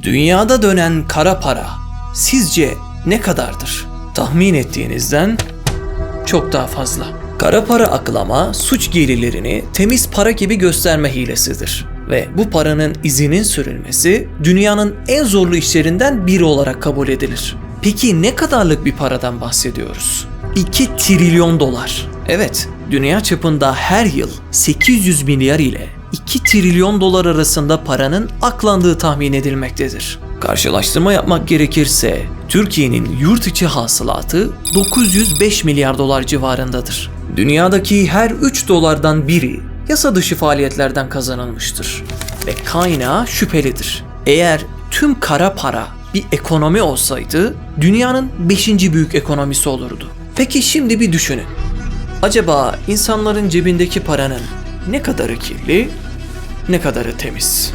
Dünyada dönen kara para sizce ne kadardır? Tahmin ettiğinizden çok daha fazla. Kara para aklama suç gelirlerini temiz para gibi gösterme hilesidir. Ve bu paranın izinin sürülmesi dünyanın en zorlu işlerinden biri olarak kabul edilir. Peki ne kadarlık bir paradan bahsediyoruz? 2 trilyon dolar. Evet, dünya çapında her yıl 800 milyar ile 2 trilyon dolar arasında paranın aklandığı tahmin edilmektedir. Karşılaştırma yapmak gerekirse Türkiye'nin yurt içi hasılatı 905 milyar dolar civarındadır. Dünyadaki her 3 dolardan biri yasa dışı faaliyetlerden kazanılmıştır ve kaynağı şüphelidir. Eğer tüm kara para bir ekonomi olsaydı dünyanın 5. büyük ekonomisi olurdu. Peki şimdi bir düşünün. Acaba insanların cebindeki paranın ne kadarı kirli, ne kadarı temiz?